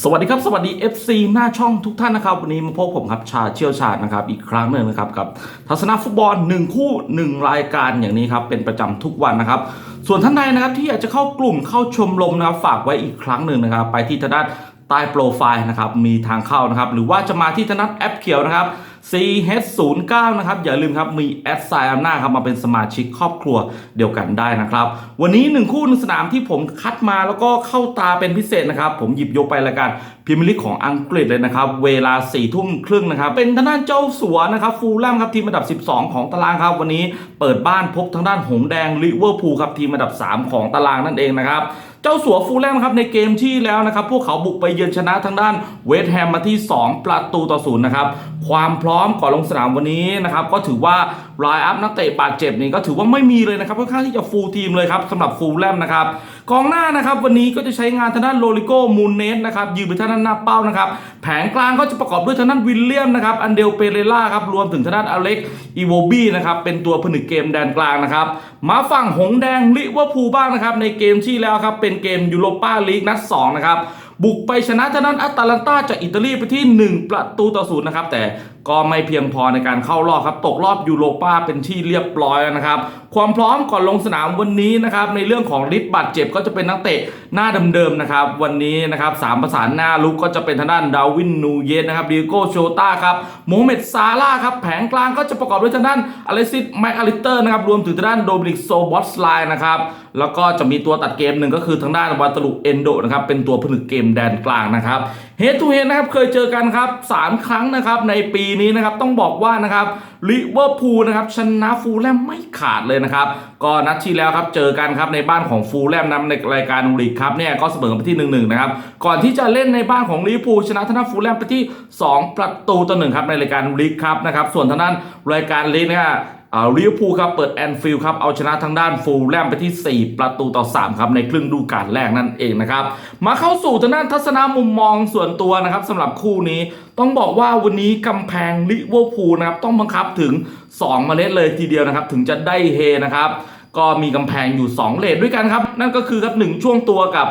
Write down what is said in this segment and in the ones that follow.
สวัสดีครับ สวัสดี FC หน้าช่องทุกท่านนะครับ วันนี้มาพบผมครับชาเชี่ยวชาญนะครับ อีกครั้งหนึ่งนะครับกับทัศนฟุตบอล 1 คู่ 1 รายการอย่างนี้ครับเป็นประจำทุกวันนะครับ ส่วนท่านใดนะครับที่อยากจะเข้ากลุ่มเข้าชมรมนะครับฝากไว้อีกครั้งหนึ่งนะครับ ไปที่ทางด้าน ใต้โปรไฟล์นะครับมีทางเข้านะครับ หรือว่าจะมาที่ทางด้านแอปเขียวนะครับ CH09 นะครับ อย่าลืมครับ มีแอดไซน์อำนาจครับ มาเป็นสมาชิกครอบครัวเดียวกันได้นะครับ วันนี้หนึ่งคู่หนึ่งสนามที่ผมคัดมาแล้วก็เข้าตาเป็นพิเศษนะครับ ผมหยิบยกไปรายการพรีเมียร์ลีกของอังกฤษเลยนะครับ เวลา4ี่ทุ่มครึ่งนะครับ เป็นทางด้านเจ้าสัวนะครับ ฟูลแลมครับ ทีมอันดับ 12 ของตารางครับ วันนี้เปิดบ้านพบทางด้านหงแดงลิเวอร์พูลครับทีมอันดับ 3 ของตารางนั่นเองนะครับ เจ้าสัวฟูลแลมครับในเกมที่แล้วนะครับ พวกเขาบุกไปเยือนชนะทางด้านเวสต์แฮมมาที่ 2 ประตูต่อศูนย์นะครับ ความพร้อมก่อนลงสนามวันนี้นะครับ ก็ถือว่าไลน์อัพนักเตะบาดเจ็บนี่ก็ถือว่าไม่มีเลยนะครับค่อนข้างที่จะฟูลทีมเลยครับสำหรับฟูลแลมนะครับกองหน้านะครับวันนี้ก็จะใช้งานทางด้านโรลิโกมูนเนสนะครับยืนไปทางด้านหน้าเป้านะครับแผงกลางก็จะประกอบด้วยทางด้านวิลเลียมนะครับอันเดลเปเรล่าครับรวมถึงทางด้านอเล็กอีโวบี้นะครับเป็นตัวผนึกเกมแดนกลางนะครับมาฝั่งหงแดงลิเวอร์พูลบ้างนะครับในเกมที่แล้วครับเป็นเกมยูโรปาลีกนัดสองนะครับบุกไปชนะทางด้านอัตแลนตาจากอิตาลีไปที่ 1 ประตูต่อศูนย์นะครับแต่ ก็ไม่เพียงพอในการเข้ารอบครับ ตกรอบยูโรปาเป็นที่เรียบร้อยแล้วนะครับ ความพร้อมก่อนลงสนามวันนี้นะครับ ในเรื่องของริบบาดเจ็บก็จะเป็นนักเตะหน้าเดิมๆนะครับ วันนี้นะครับสามประสานหน้าลุกก็จะเป็นทางด้านดาวินนูเยสนะครับดิโก้โชต้าครับโมเมดซาร่าครับแผงกลางก็จะประกอบด้วยทางด้านอเลซิสไมอาริเตอร์นะครับรวมถึงทางด้านโดมิิกโซบอสไลน์นะครับแล้วก็จะมีตัวตัดเกมหนึ่งก็คือทางด้านวาตลุเอนโดนะครับเป็นตัวผนึกเกมแดนกลางนะครับ เฮดทูเฮดนะครับเคยเจอกันครับ 3 ครั้งนะครับในปีนี้นะครับต้องบอกว่านะครับลิเวอร์พูลนะครับชนะฟูลแลมไม่ขาดเลยนะครับ ก็นัดที่แล้วครับเจอกันครับในบ้านของฟูลแลมนะในรายการลีกครับเนี่ยก็เสมอไปที่1-1นะครับก่อนที่จะเล่นในบ้านของลิเวอร์พูลชนะทางด้าฟูลแลมไปที่ 2 ประตูต่อหนึ่งครับในรายการลีกครับนะครับส่วนทางด้านรายการลีกเนี่ย อ่าลิเวอร์พูลครับเปิดแอนฟิลด์ครับเอาชนะทางด้านฟูลแลมไปที่ 4 ประตูต่อ 3 ครับ ในครึ่งดูกาลแรกนั่นเองนะครับ มาเข้าสู่ทางด้านทัศนามุมมองส่วนตัวนะครับสำหรับคู่นี้ต้องบอกว่าวันนี้กำแพงลิเวอร์พูลนะครับต้องบังคับถึง 2 เมล็ดเลยทีเดียวนะครับ ถึงจะได้เฮนะครับ ก็มีกำแพงอยู่ 2 เลทด้วยกันครับ นั่นก็คือครับ 1 ช่วงตัวกับ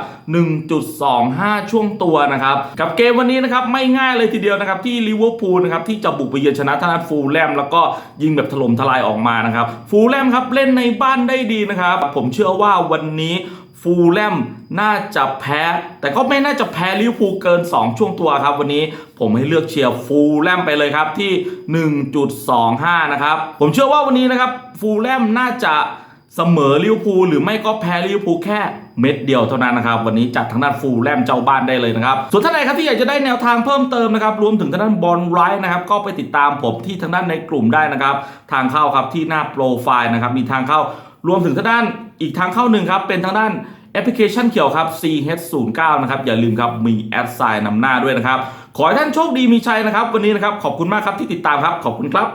1.25 ช่วงตัวนะครับ กับเกมวันนี้นะครับ ไม่ง่ายเลยทีเดียวนะครับ ที่ลิเวอร์พูลนะครับ ที่จะบุกไปเยือนชนะทางด้านฟูลแลม แล้วก็ยิงแบบถล่มทลายออกมานะครับ ฟูลแลมครับ เล่นในบ้านได้ดีนะครับ ผมเชื่อว่าวันนี้ฟูลแลมน่าจะแพ้ แต่ก็ไม่น่าจะแพ้ลิเวอร์พูลเกิน 2 ช่วงตัวครับ วันนี้ผมให้เลือกเชียร์ฟูลแลมไปเลยครับที่ 1.25 นะครับ ผมเชื่อว่าวันนี้นะครับฟูลแลมน่าจะ เสมอลิเวอร์พูลหรือไม่ก็แพ้ลิเวอร์พูลแค่เม็ดเดียวเท่านั้นนะครับ วันนี้จัดทางด้านฟูลแลมเจ้าบ้านได้เลยนะครับ ส่วนท่านใดครับที่อยากจะได้แนวทางเพิ่มเติมนะครับ รวมถึงทางด้านบอลไรท์นะครับ ก็ไปติดตามผมที่ทางด้านในกลุ่มได้นะครับ ทางเข้าครับที่หน้าโปรไฟล์นะครับ มีทางเข้ารวมถึงทางด้านอีกทางเข้าหนึ่งครับ เป็นทางด้านแอปพลิเคชันเขียวครับ CH09 นะครับ อย่าลืมครับ มีแอดไซน์นำหน้าด้วยนะครับ ขอให้ท่านโชคดีมีชัยนะครับ วันนี้นะครับ ขอบคุณมากครับที่ติดตามครับ ขอบคุณครับ